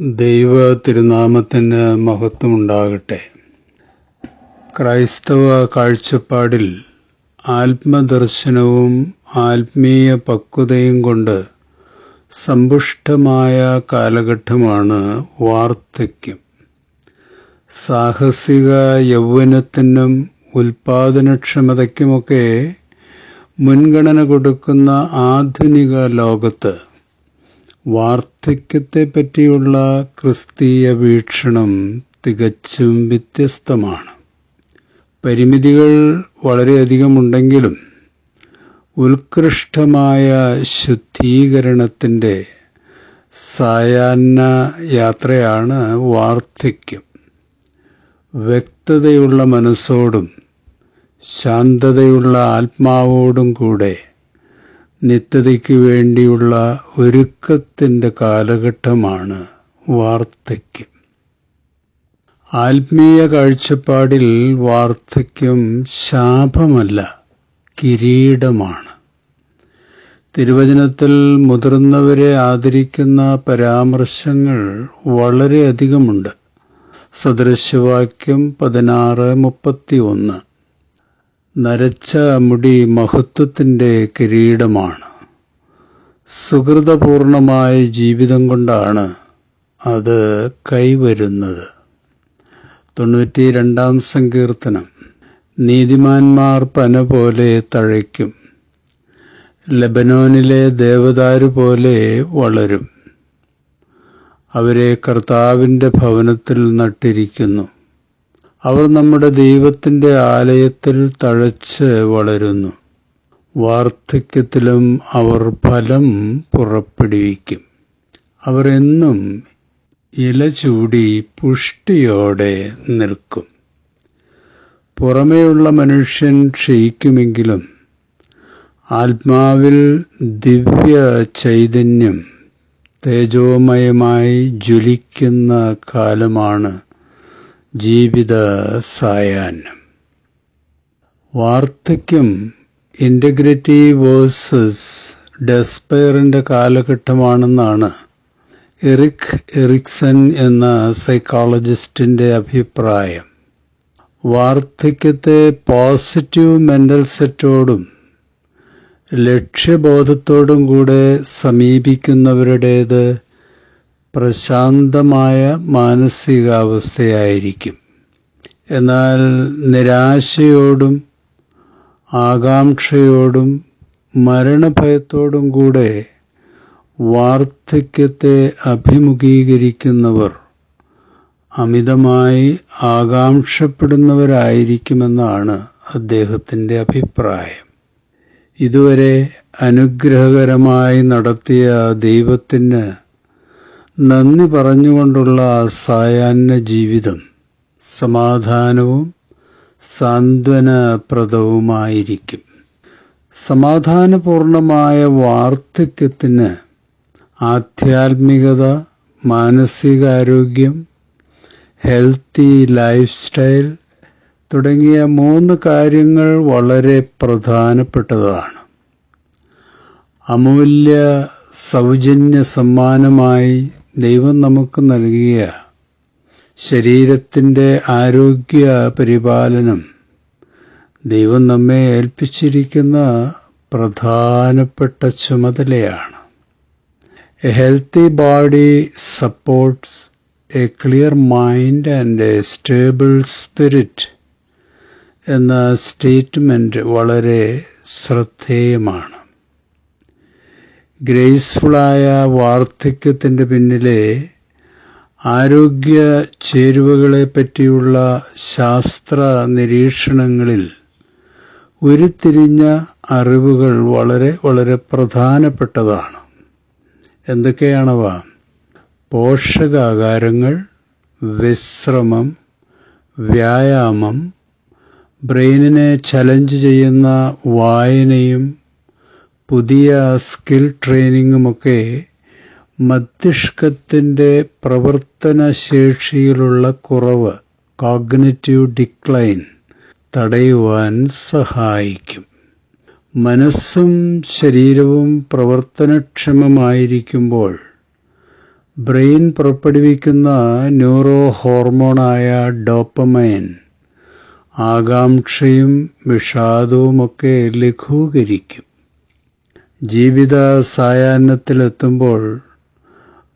ദൈവ തിരുനാമത്തിന് മഹത്വമുണ്ടാകട്ടെ. ക്രൈസ്തവ കാഴ്ചപ്പാടിൽ ആത്മദർശനവും ആത്മീയ പക്വതയും കൊണ്ട് സമ്പുഷ്ടമായ കാലഘട്ടമാണ് വാർദ്ധക്യം. സാഹസിക യൗവനത്തിനും ഉൽപാദനക്ഷമതയ്ക്കുമൊക്കെ മുൻഗണന കൊടുക്കുന്ന ആധുനിക ലോകത്ത് വാർദ്ധക്യത്തെപ്പറ്റിയുള്ള ക്രിസ്തീയ വീക്ഷണം തികച്ചും വ്യത്യസ്തമാണ്. പരിമിതികൾ വളരെയധികമുണ്ടെങ്കിലും ഉത്കൃഷ്ടമായ ശുദ്ധീകരണത്തിന്റെ സായാഹ്ന യാത്രയാണ് വാർദ്ധക്യം. വ്യക്തതയുള്ള മനസ്സോടും ശാന്തതയുള്ള ആത്മാവോടും കൂടെ നിത്യതയ്ക്കു വേണ്ടിയുള്ള ഒരുക്കത്തിന്റെ കാലഘട്ടമാണ് വാർദ്ധക്യം. ആത്മീയ കാഴ്ചപ്പാടിൽ വാർദ്ധക്യം ശാപമല്ല കിരീടമാണ്. തിരുവചനത്തിൽ മുതിർന്നവരെ ആദരിക്കുന്ന പരാമർശങ്ങൾ വളരെയധികമുണ്ട്. സദൃശവാക്യം പതിനാറ് മുപ്പത്തി ഒന്ന് നരച്ച മുടി മഹത്വത്തിന്റെ കിരീടമാണ്. സുഹൃതപൂർണമായ ജീവിതം കൊണ്ടാണ് അത് കൈവരുന്നത്. തൊണ്ണൂറ്റി രണ്ടാം സങ്കീർത്തനം. നീതിമാന്മാർ പന പോലെ തഴയ്ക്കും. ലബനോനിലെ ദേവദാരു പോലെ വളരും. അവരെ കർത്താവിന്റെ ഭവനത്തിൽ നട്ടിരിക്കുന്നു. അവർ നമ്മുടെ ദൈവത്തിന്റെ ആലയത്തിൽ തഴച്ച് വളരുന്നു. വാർദ്ധക്യത്തിലും അവർ ഫലം പുറപ്പെടുവിക്കും. അവർ എന്നും ഇല ചൂടി പുഷ്ടിയോടെ നിൽക്കും. പുറമേയുള്ള മനുഷ്യൻ ക്ഷയിക്കുമെങ്കിലും ആത്മാവിൽ ദിവ്യ ചൈതന്യം തേജോമയമായി ജ്വലിക്കുന്ന കാലമാണ് ജീവിത സായാഹ്നം വാർദ്ധക്യം ഇന്റഗ്രിറ്റി വേഴ്സസ് ഡെസ്പെയറിന്റെ കാലഘട്ടമാണെന്നാണ് എറിക് എറിക്സൺ എന്ന സൈക്കോളജിസ്റ്റിന്റെ അഭിപ്രായം. വാർദ്ധക്യത്തെ പോസിറ്റീവ് മെന്റൽ സെറ്റോടും ലക്ഷ്യബോധത്തോടും കൂടെ സമീപിക്കുന്നവരുടേത് പ്രശാന്തമായ മാനസികാവസ്ഥയായിരിക്കും. എന്നാൽ നിരാശയോടും ആകാംക്ഷയോടും മരണഭയത്തോടും കൂടെ വാർദ്ധക്യത്തെ അഭിമുഖീകരിക്കുന്നവർ അമിതമായി ആകാംക്ഷപ്പെടുന്നവരായിരിക്കുമെന്നാണ് അദ്ദേഹത്തിന്റെ അഭിപ്രായം. ഇതുവരെ അനുഗ്രഹകരമായി നടത്തിയ ദൈവത്തിന് നന്ദി പറഞ്ഞുകൊണ്ടുള്ള സായാഹ്ന ജീവിതം സമാധാനവും സാന്ത്വനപ്രദവുമായിരിക്കും. സമാധാനപൂർണമായ വാർദ്ധക്യത്തിന് ആധ്യാത്മികത മാനസികാരോഗ്യം ഹെൽത്തി ലൈഫ് സ്റ്റൈൽ തുടങ്ങിയ മൂന്ന് കാര്യങ്ങൾ വളരെ പ്രധാനപ്പെട്ടതാണ്. അമൂല്യ സൗജന്യ സമ്മാനമായി ദൈവം നമുക്ക് നൽകിയ ശരീരത്തിന്റെ ആരോഗ്യ പരിപാലനം ദൈവം നമ്മെ ഏൽപ്പിച്ചിരിക്കുന്ന പ്രധാനപ്പെട്ട ചുമതലയാണ്. A healthy body supports a clear mind and a stable spirit എന്ന സ്റ്റേറ്റ്മെന്റ് വളരെ ശ്രദ്ധേയമാണ്. ഗ്രേസ്ഫുള്ളായ വാർദ്ധക്യത്തിന്റെ പിന്നിലെ ആരോഗ്യ ചേരുവകളെ പറ്റിയുള്ള ശാസ്ത്ര നിരീക്ഷണങ്ങളിൽ ഉരുത്തിരിഞ്ഞ അറിവുകൾ വളരെ വളരെ പ്രധാനപ്പെട്ടതാണ്. എന്തൊക്കെയാണവ? പോഷകാഹാരങ്ങൾ വിശ്രമം വ്യായാമം ബ്രെയിനിനെ ചലഞ്ച് ചെയ്യുന്ന വായനയും പുതിയ സ്കിൽ ട്രെയിനിങ്ങുമൊക്കെ മസ്തിഷ്കത്തിന്റെ പ്രവർത്തനശേഷിയിലുള്ള കുറവ് കോഗ്നറ്റീവ് ഡിക്ലൈൻ തടയുവാൻ സഹായിക്കും. മനസ്സും ശരീരവും പ്രവർത്തനക്ഷമമായിരിക്കുമ്പോൾ ബ്രെയിൻ പുറപ്പെടുവിക്കുന്ന ന്യൂറോ ഹോർമോണായ ഡോപ്പമൈൻ ആകാംക്ഷയും വിഷാദവുമൊക്കെ ലഘൂകരിക്കും. ജീവിത സായാഹ്നത്തിലെത്തുമ്പോൾ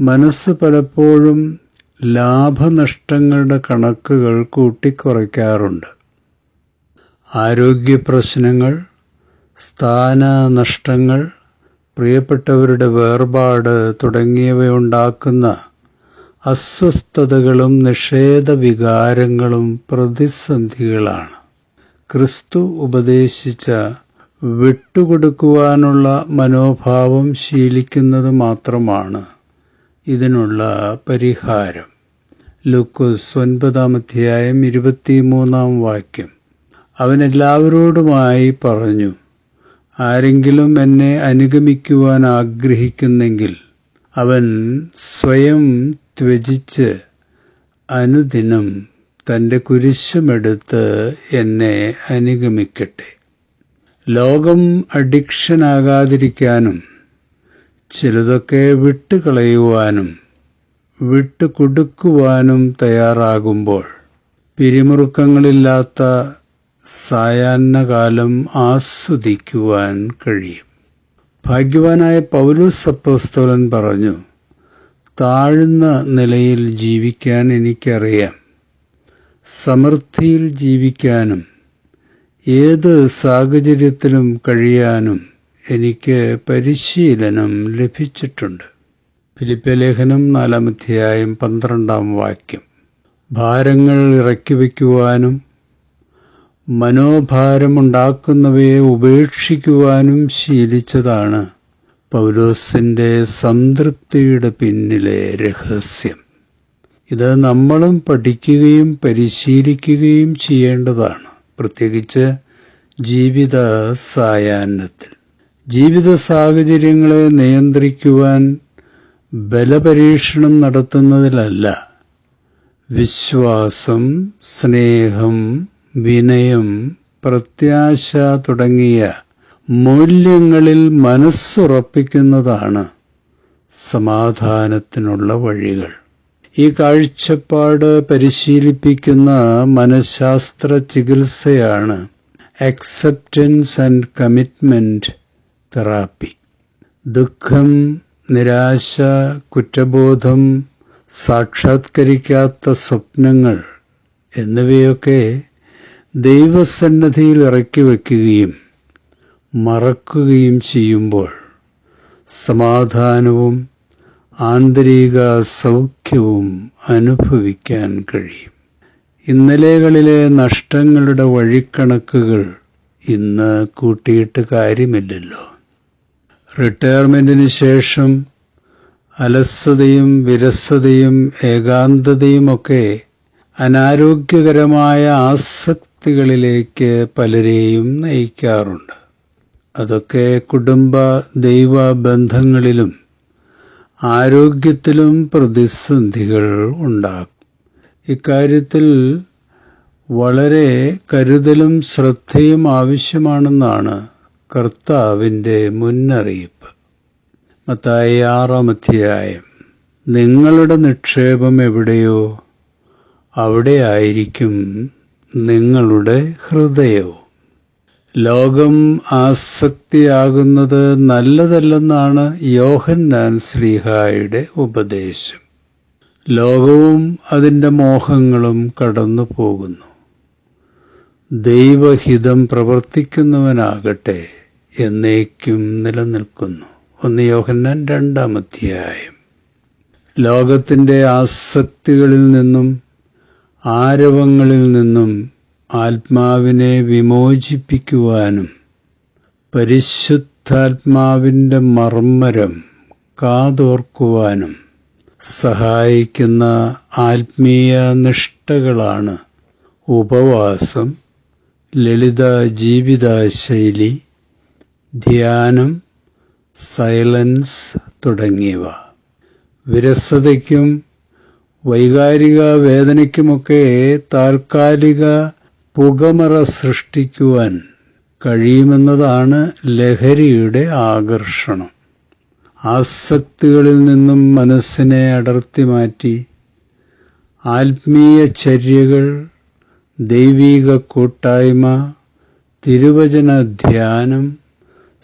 മനസ്സ് പലപ്പോഴും ലാഭനഷ്ടങ്ങളുടെ കണക്കുകൾ കൂട്ടിക്കുറയ്ക്കാറുണ്ട്. ആരോഗ്യ ആരോഗ്യപ്രശ്നങ്ങൾ സ്ഥാനനഷ്ടങ്ങൾ പ്രിയപ്പെട്ടവരുടെ വേർപാട് തുടങ്ങിയവയുണ്ടാക്കുന്ന അസ്വസ്ഥതകളും നിഷേധവികാരങ്ങളും പ്രതിസന്ധികളാണ്. ക്രിസ്തു ഉപദേശിച്ച വിട്ടുകൊടുക്കുവാനുള്ള മനോഭാവം ശീലിക്കുന്നത് മാത്രമാണ് ഇതിനുള്ള പരിഹാരം. ലൂക്കോസ് ഒൻപതാം അധ്യായം ഇരുപത്തിമൂന്നാം വാക്യം. അവൻ എല്ലാവരോടുമായി പറഞ്ഞു ആരെങ്കിലും എന്നെ അനുഗമിക്കുവാൻ ആഗ്രഹിക്കുന്നെങ്കിൽ അവൻ സ്വയം ത്യജിച്ച് അനുദിനം തന്റെ കുരിശുമെടുത്ത് എന്നെ അനുഗമിക്കട്ടെ. ലോകം അഡിക്ഷനാകാതിരിക്കാനും ചിലതൊക്കെ വിട്ടുകളയുവാനും വിട്ടുകൊടുക്കുവാനും തയ്യാറാകുമ്പോൾ പിരിമുറുക്കങ്ങളില്ലാത്ത സായാഹ്നകാലം ആസ്വദിക്കുവാൻ കഴിയും. ഭാഗ്യവാനായ പൗലൂസ് അപ്പോസ്തോലൻ പറഞ്ഞു താഴ്ന്ന നിലയിൽ ജീവിക്കാൻ എനിക്കറിയാം. സമൃദ്ധിയിൽ ജീവിക്കാനും ഏത് സാഹചര്യത്തിലും കഴിയാനും എനിക്ക് പരിശീലനം ലഭിച്ചിട്ടുണ്ട്. ഫിലിപ്പ ലേഖനം നാലാമധ്യായം പന്ത്രണ്ടാം വാക്യം. ഭാരങ്ങൾ ഇറക്കി വയ്ക്കുവാനും മനോഭാരമുണ്ടാക്കുന്നവയെ ഉപേക്ഷിക്കുവാനും ശീലിച്ചതാണ് പൗലോസിന്റെ സംതൃപ്തിയുടെ പിന്നിലെ രഹസ്യം. ഇത് നമ്മളും പഠിക്കുകയും പരിശീലിക്കുകയും ചെയ്യേണ്ടതാണ്. പ്രത്യേകിച്ച് ജീവിത സായാഹ്നത്തിൽ ജീവിത സാഹചര്യങ്ങളെ നിയന്ത്രിക്കുവാൻ ബലപരീക്ഷണം നടത്തുന്നതിലല്ല. വിശ്വാസം സ്നേഹം വിനയം പ്രത്യാശ തുടങ്ങിയ മൂല്യങ്ങളിൽ മനസ്സുറപ്പിക്കുന്നതാണ് സമാധാനത്തിനുള്ള വഴികൾ. ഈ കാഴ്ചപ്പാട് പരിശീലിപ്പിക്കുന്ന മനഃശാസ്ത്ര ചികിത്സയാണ് അക്സെപ്റ്റൻസ് ആൻഡ് കമ്മിറ്റ്മെന്റ് തെറാപ്പി ദുഃഖം നിരാശ കുറ്റബോധം സാക്ഷാത്കരിക്കാത്ത സ്വപ്നങ്ങൾ എന്നിവയൊക്കെ ദൈവസന്നദ്ധിയിൽ ഇറക്കി വയ്ക്കുകയും മറക്കുകയും ചെയ്യുമ്പോൾ സമാധാനവും ആന്തരിക സൗഖ്യവും അനുഭവിക്കാൻ കഴിയും. ഇന്നലെകളിലെ നഷ്ടങ്ങളുടെ വഴിക്കണക്കുകൾ ഇന്ന് കൂട്ടിയിട്ട് കാര്യമില്ലല്ലോ. റിട്ടയർമെന്റിന് ശേഷം അലസതയും വിരസതയും ഏകാന്തതയുമൊക്കെ അനാരോഗ്യകരമായ ആസക്തികളിലേക്ക് പലരെയും നയിക്കാറുണ്ട്. അതൊക്കെ കുടുംബ ദൈവ ബന്ധങ്ങളിലും ആരോഗ്യത്തിലും പ്രതിസന്ധികൾ ഉണ്ടാക്കും. ഇക്കാര്യത്തിൽ വളരെ കരുതലും ശ്രദ്ധയും ആവശ്യമാണെന്നാണ് കർത്താവിന്റെ മുന്നറിയിപ്പ്. മത്തായി ആറാം അധ്യായം നിങ്ങളുടെ നിക്ഷേപം എവിടെയോ അവിടെ ആയിരിക്കും നിങ്ങളുടെ ഹൃദയവും. ലോകം ആസക്തിയാകുന്നത് നല്ലതല്ലെന്നാണ് യോഹന്നാൻ ശ്രീഹായുടെ ഉപദേശം. ലോകവും അതിന്റെ മോഹങ്ങളും കടന്നു പോകുന്നു ദൈവഹിതം പ്രവർത്തിക്കുന്നവനാകട്ടെ എന്നേക്കും നിലനിൽക്കുന്നു. ഒന്ന് യോഹന്നാൻ രണ്ടാം അധ്യായം. ലോകത്തിന്റെ ആസക്തികളിൽ നിന്നും ആരവങ്ങളിൽ നിന്നും ആത്മാവിനെ വിമോചിപ്പിക്കുവാനും പരിശുദ്ധാത്മാവിന്റെ മർമ്മരം കാതോർക്കുവാനും സഹായിക്കുന്ന ആത്മീയ നിഷ്ഠകളാണ് ഉപവാസം ലളിത ജീവിതശൈലി ധ്യാനം സൈലൻസ് തുടങ്ങിയവ. വിരസതയ്ക്കും വൈകാരിക വേദനയ്ക്കുമൊക്കെ താൽക്കാലിക പുകമറ സൃഷ്ടിക്കുവാൻ കഴിയുമെന്നതാണ് ലഹരിയുടെ ആകർഷണം. ആസക്തികളിൽ നിന്നും മനസ്സിനെ അടർത്തി മാറ്റി ആത്മീയ ചര്യകൾ ദൈവീക കൂട്ടായ്മ തിരുവചന ധ്യാനം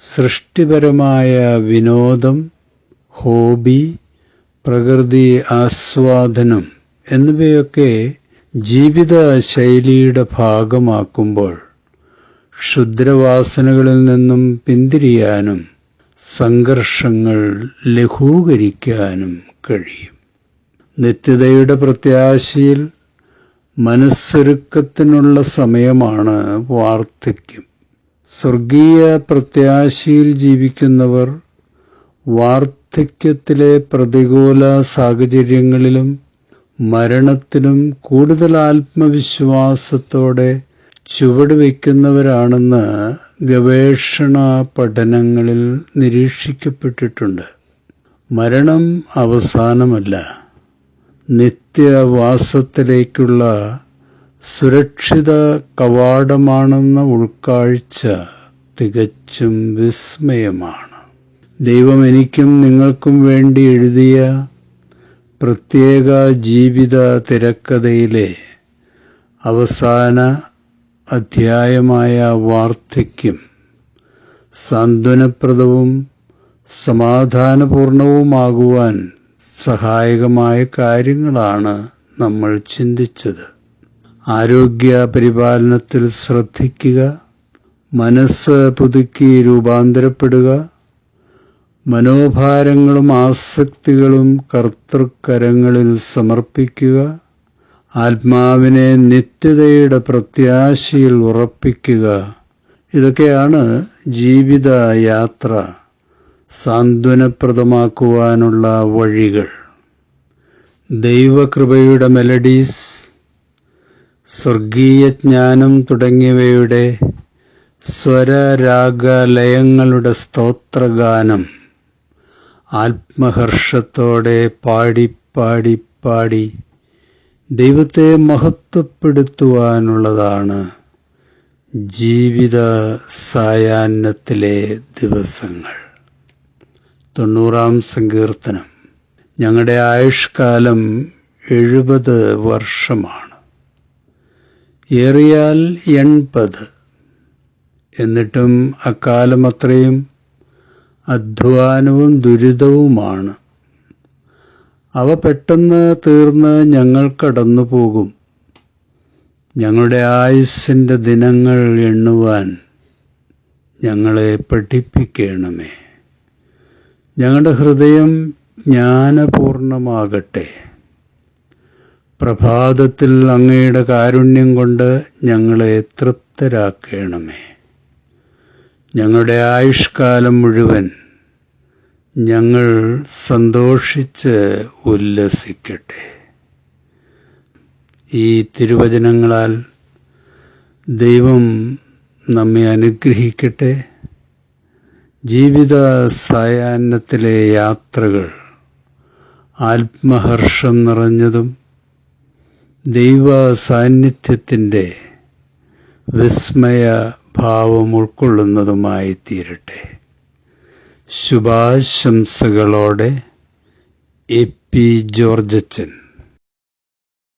സൃഷ്ടിപരമായ വിനോദം ഹോബി പ്രകൃതി ആസ്വാദനം എന്നിവയൊക്കെ ജീവിത ശൈലിയുടെ ഭാഗമാക്കുമ്പോൾ ക്ഷുദ്രവാസനകളിൽ നിന്നും പിന്തിരിയാനും സംഘർഷങ്ങൾ ലഘൂകരിക്കാനും കഴിയും. നിത്യതയുടെ പ്രത്യാശയിൽ മനസ്സൊരുക്കത്തിനുള്ള സമയമാണ് വാർദ്ധക്യം. സ്വർഗീയ പ്രത്യാശയിൽ ജീവിക്കുന്നവർ വാർദ്ധക്യത്തിലെ പ്രതികൂല സാഹചര്യങ്ങളിലും മരണത്തിലും കൂടുതൽ ആത്മവിശ്വാസത്തോടെ ചുവടുവെക്കുന്നവരാണെന്ന് ഗവേഷണ പഠനങ്ങളിൽ നിരീക്ഷിക്കപ്പെട്ടിട്ടുണ്ട്. മരണം അവസാനമല്ല. നിത്യവാസത്തിലേക്കുള്ള സുരക്ഷിത കവാടമാണെന്ന ഉൾക്കാഴ്ച തികച്ചും വിസ്മയമാണ്. ദൈവം എനിക്കും നിങ്ങൾക്കും വേണ്ടി എഴുതിയ പ്രത്യേക ജീവിത തിരക്കഥയിലെ അവസാന അധ്യായമായ വാർദ്ധക്യം സാന്ത്വനപ്രദവും സമാധാനപൂർണവുമാകുവാൻ സഹായകമായ കാര്യങ്ങളാണ് നമ്മൾ ചിന്തിച്ചത്. ആരോഗ്യ പരിപാലനത്തിൽ ശ്രദ്ധിക്കുക മനസ്സ് പുതുക്കി രൂപാന്തരപ്പെടുക മനോഭാരങ്ങളും ആസക്തികളും കർത്തൃക്കരങ്ങളിൽ സമർപ്പിക്കുക ആത്മാവിനെ നിത്യതയുടെ പ്രത്യാശയിൽ ഉറപ്പിക്കുക. ഇതൊക്കെയാണ് ജീവിത യാത്ര സാന്ത്വനപ്രദമാക്കുവാനുള്ള വഴികൾ. ദൈവകൃപയുടെ മെലഡീസ് സ്വർഗീയ ജ്ഞാനം തുടങ്ങിയവയുടെ സ്വരരാഗലയങ്ങളുടെ സ്തോത്രഗാനം. ആത്മഹർഷത്തോടെ പാടി പാടി പാടി ദൈവത്തെ മഹത്വപ്പെടുത്തുവാനുള്ളതാണ് ജീവിത സായാഹ്നത്തിലെ ദിവസങ്ങൾ. തൊണ്ണൂറാം സങ്കീർത്തനം. ഞങ്ങളുടെ ആയുഷ്കാലം എഴുപത് വർഷമാണ്. ഏറിയാൽ എൺപത്. എന്നിട്ടും അക്കാലം അത്രയും അധ്വാനവും ദുരിതവുമാണ്. അവ പെട്ടെന്ന് തീർന്ന് ഞങ്ങൾ കടന്നു പോകും ഞങ്ങളുടെ ആയുസ്സിന്റെ ദിനങ്ങൾ എണ്ണുവാൻ ഞങ്ങളെ പഠിപ്പിക്കണമേ. ഞങ്ങളുടെ ഹൃദയം ജ്ഞാനപൂർണമാകട്ടെ. പ്രഭാതത്തിൽ അങ്ങയുടെ കാരുണ്യം കൊണ്ട് ഞങ്ങളെ തൃപ്തരാക്കണമേ. ഞങ്ങളുടെ ആയുഷ്കാലം മുഴുവൻ ഞങ്ങൾ സന്തോഷിച്ച് ഉല്ലസിക്കട്ടെ. ഈ തിരുവചനങ്ങളാൽ ദൈവം നമ്മെ അനുഗ്രഹിക്കട്ടെ. ജീവിത സായാഹ്നത്തിലെ യാത്രകൾ ആത്മഹർഷം നിറഞ്ഞതും ദൈവ സാന്നിധ്യത്തിന്റെ വിസ്മയ ഭാവം ഉൾക്കൊള്ളുന്നതുമായി തീരട്ടെ ശുഭാശംസകളോടെ എ പി ജോർജച്ചൻ.